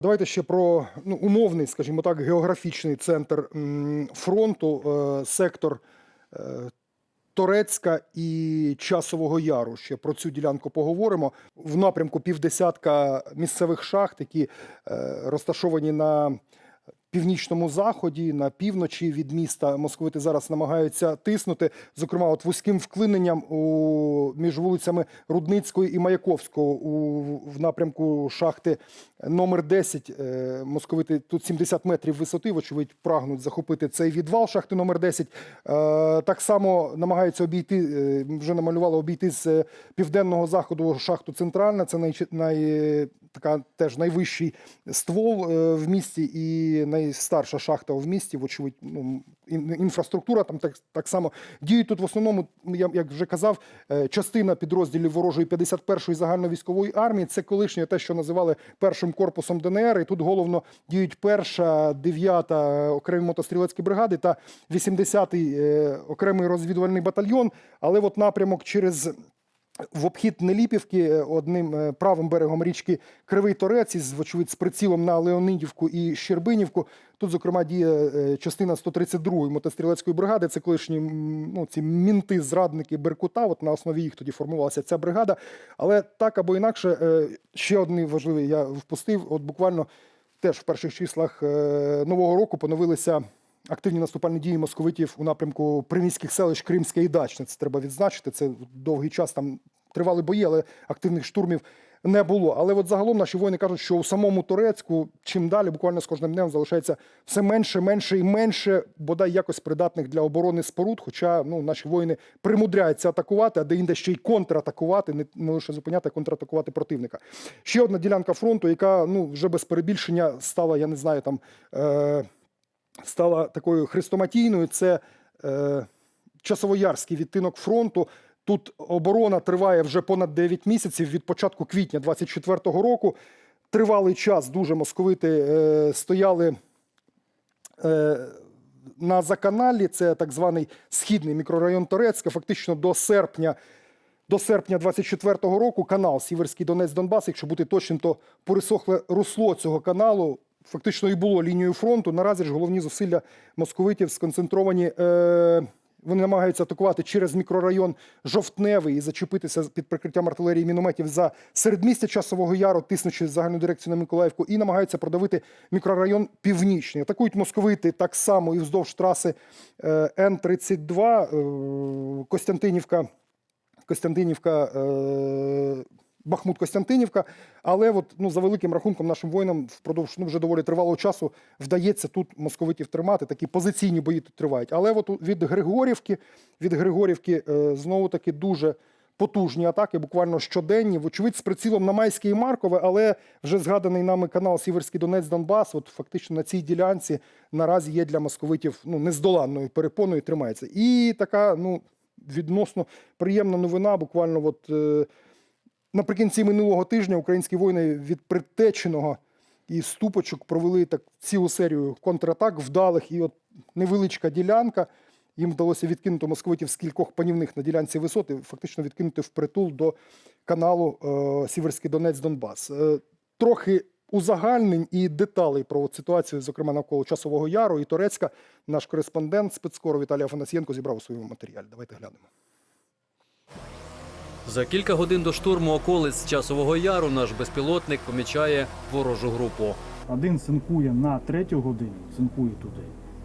Давайте ще про ну, умовний, скажімо так, географічний центр фронту, е, сектор е, Торецька і Часового Яру. Ще про цю ділянку поговоримо. В напрямку півдесятка місцевих шахт, які е, розташовані на північному заході, на півночі від міста московити зараз намагаються тиснути. Зокрема, от вузьким вклиненням у між вулицями Рудницької і Маяковського у в напрямку шахти номер 10. е, Московити тут 70 метрів висоти. Вочевидь, прагнуть захопити цей відвал шахти номер 10. Е, Так само намагаються обійти. е, Вже намалювали обійти з південного заходу шахту центральна. Це най, най, така теж найвищий ствол е, в місті і найстарша шахта в місті. Вочевидь, ну, інфраструктура там так, так само діють тут в основному, я як вже казав, е, частина підрозділів ворожої 51-ї загальновійськової армії. Це колишнє те, що називали першим корпусом ДНР. І тут головно діють перша, дев'ята окремі мотострілецькі бригади та 80-й е, окремий розвідувальний батальйон. Але от напрямок через в обхід Неліпівки е, одним е, правим берегом річки Кривий Торець із вочевидь з прицілом на Леонидівку і Щербинівку. Тут, зокрема, діє е, частина 132-ї мотострілецької бригади. Це колишні ну, ці мінти, зрадники Беркута. От на основі їх тоді формувалася ця бригада. Але так або інакше, ще одний важливий я впустив. От буквально теж в перших числах нового року поновилися. Активні наступальні дії московитів у напрямку приміських селищ Кримське і Дачне. Це треба відзначити. Це довгий час там тривали бої, але активних штурмів не було. Але от загалом наші воїни кажуть, що у самому Турецьку чим далі, буквально з кожним днем залишається все менше, менше і менше, бодай якось придатних для оборони споруд. Хоча ну, наші воїни примудряються атакувати, а де-інде ще й контратакувати, не, не лише зупиняти, а контратакувати противника. Ще одна ділянка фронту, яка ну вже без перебільшення стала, я не знаю, там. Е- стала такою хрестоматійною. Це е, часовоярський відтинок фронту. Тут оборона триває вже понад 9 місяців від початку квітня 24-го року. Тривалий час дуже московити е, стояли е, на заканалі. Це так званий східний мікрорайон Торецька. Фактично до серпня до серпня 24-го року канал Сіверський Донець Донбас, якщо бути точним, то пересохле русло цього каналу. Фактично і було лінією фронту. Наразі ж головні зусилля московитів сконцентровані. Е, вони намагаються атакувати через мікрорайон Жовтневий і зачепитися під прикриттям артилерії і мінометів за середмістя часового яру, тиснучи загальну дирекцію на Миколаївку, і намагаються продавити мікрорайон Північний. Атакують московити так само і вздовж траси е, Н-32 е, Костянтинівка. Костянтинівка, е, Бахмут Костянтинівка. Але от, ну, за великим рахунком нашим воїнам впродовж ну, вже доволі тривалого часу вдається тут московитів тримати. Такі позиційні бої тут тривають. Але от від Григорівки, від Григорівки е, знову таки дуже потужні атаки, буквально щоденні. Вочевидь, з прицілом на Майське і Маркове, але вже згаданий нами канал Сіверський Донець Донбас. От фактично на цій ділянці наразі є для московитів ну, нездоланною перепоною тримається. І така, ну відносно приємна новина. Буквально, от е, наприкінці минулого тижня українські воїни від притеченого і ступочок провели так цілу серію контратак вдалих. І от невеличка ділянка. Їм вдалося відкинути московитів з кількох панівних на ділянці висоти, фактично відкинути впритул до каналу е, Сіверський Донець Донбас. Е, трохи узагальнень і деталей про ситуацію, зокрема навколо Часового Яру і Торецька, наш кореспондент спецкору Віталій Афанасьєнко зібрав у своєму матеріалі. Давайте глянемо. За кілька годин до штурму околиць часового яру наш безпілотник помічає ворожу групу. Один цинкує на третю годину, цинкує туди.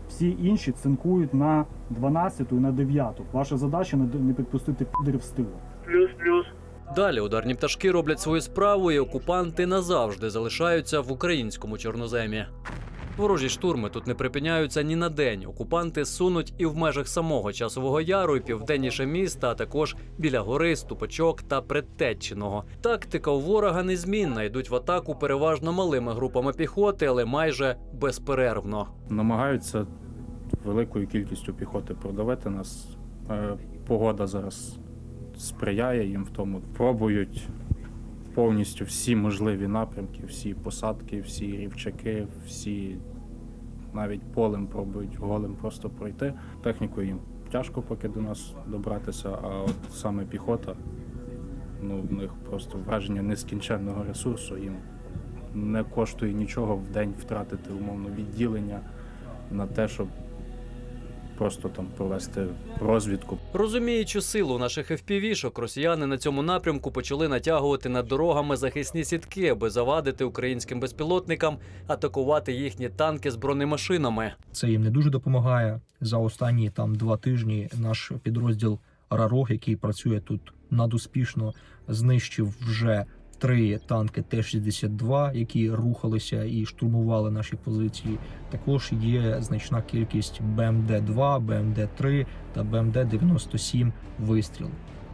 Всі інші цинкують на 12 і на 9. Ваша задача не підпустити підерів з тилу. Плюс-плюс. Далі ударні пташки роблять свою справу, і окупанти назавжди залишаються в українському чорноземі. Ворожі штурми тут не припиняються ні на день. Окупанти сунуть і в межах самого часового яру, і південніше міста, а також біля гори, ступочок та предтеченого. Тактика у ворога незмінна. Йдуть в атаку переважно малими групами піхоти, але майже безперервно. намагаються великою кількістю піхоти продавити нас. Е, Погода зараз сприяє їм в тому. Пробують повністю всі можливі напрямки, всі посадки, всі рівчаки, всі навіть полем пробують голим просто пройти. Технікою їм тяжко поки до нас добратися, а от саме піхота, ну в них просто враження нескінченного ресурсу. Їм не коштує нічого в день втратити умовно відділення на те, щоб просто там провести розвідку, Розуміючи силу наших FPV-шок, росіяни на цьому напрямку почали натягувати над дорогами захисні сітки, аби завадити українським безпілотникам атакувати їхні танки з бронемашинами. Це їм не дуже допомагає. За останні там два тижні наш підрозділ Рарог, який працює тут надуспішно, знищив вже три танки Т-62, які рухалися і штурмували наші позиції. Також є значна кількість БМД-2, БМД-3 та БМД-97 вистріл.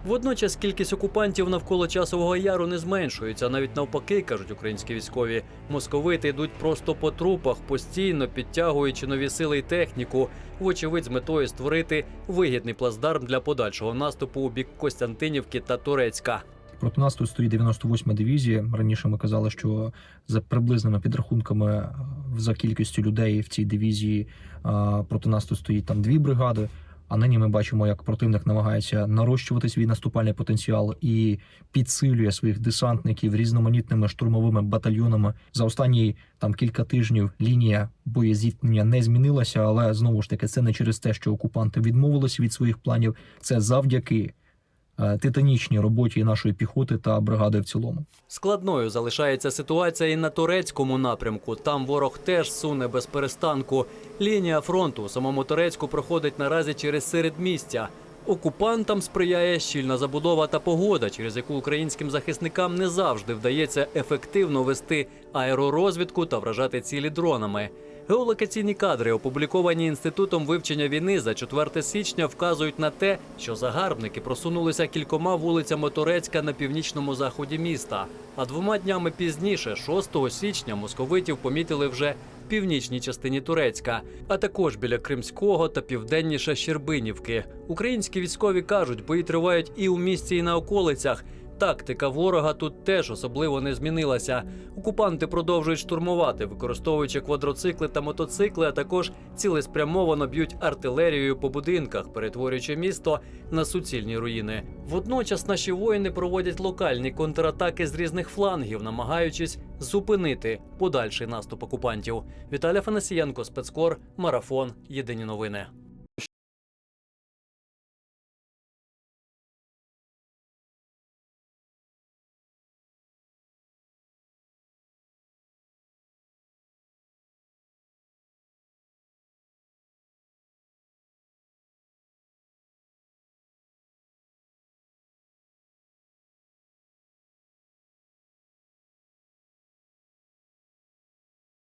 Водночас кількість окупантів навколо часового яру не зменшується, навіть навпаки, кажуть українські військові. Московити йдуть просто по трупах, постійно підтягуючи нові сили й техніку, вочевидь, з метою створити вигідний плацдарм для подальшого наступу у бік Костянтинівки та Турецька. Проти нас тут стоїть 98 дивізія. Раніше ми казали, що за приблизними підрахунками е, за кількістю людей в цій дивізії е, проти нас тут стоїть там дві бригади. А нині ми бачимо, як противник намагається нарощувати свій наступальний потенціал і підсилює своїх десантників різноманітними штурмовими батальйонами. За останні там кілька тижнів лінія боєзіткнення не змінилася, але знову ж таки це не через те, що окупанти відмовилися від своїх планів. Це завдяки титанічній роботі нашої піхоти та бригади в цілому. Складною залишається ситуація і на турецькому напрямку. Там ворог теж суне без перестанку. Лінія фронту у самому Турецьку проходить наразі через середмістя. Окупантам сприяє щільна забудова та погода, через яку українським захисникам не завжди вдається ефективно вести аеророзвідку та вражати цілі дронами. Геолокаційні кадри, опубліковані інститутом вивчення війни за 4 січня, вказують на те, що загарбники просунулися кількома вулицями Турецька на північному заході міста. А двома днями пізніше, 6 січня, московитів помітили вже в північній частині Турецька, а також біля Кримського та південніше Щербинівки. Українські військові кажуть, бої тривають і у місті, і на околицях. Тактика ворога тут теж особливо не змінилася. Окупанти продовжують штурмувати, використовуючи квадроцикли та мотоцикли, а також цілеспрямовано б'ють артилерією по будинках, перетворюючи місто на суцільні руїни. Водночас наші воїни проводять локальні контратаки з різних флангів, намагаючись зупинити подальший наступ окупантів. Віталя Фанасієнко, спецкор, марафон. Єдині новини.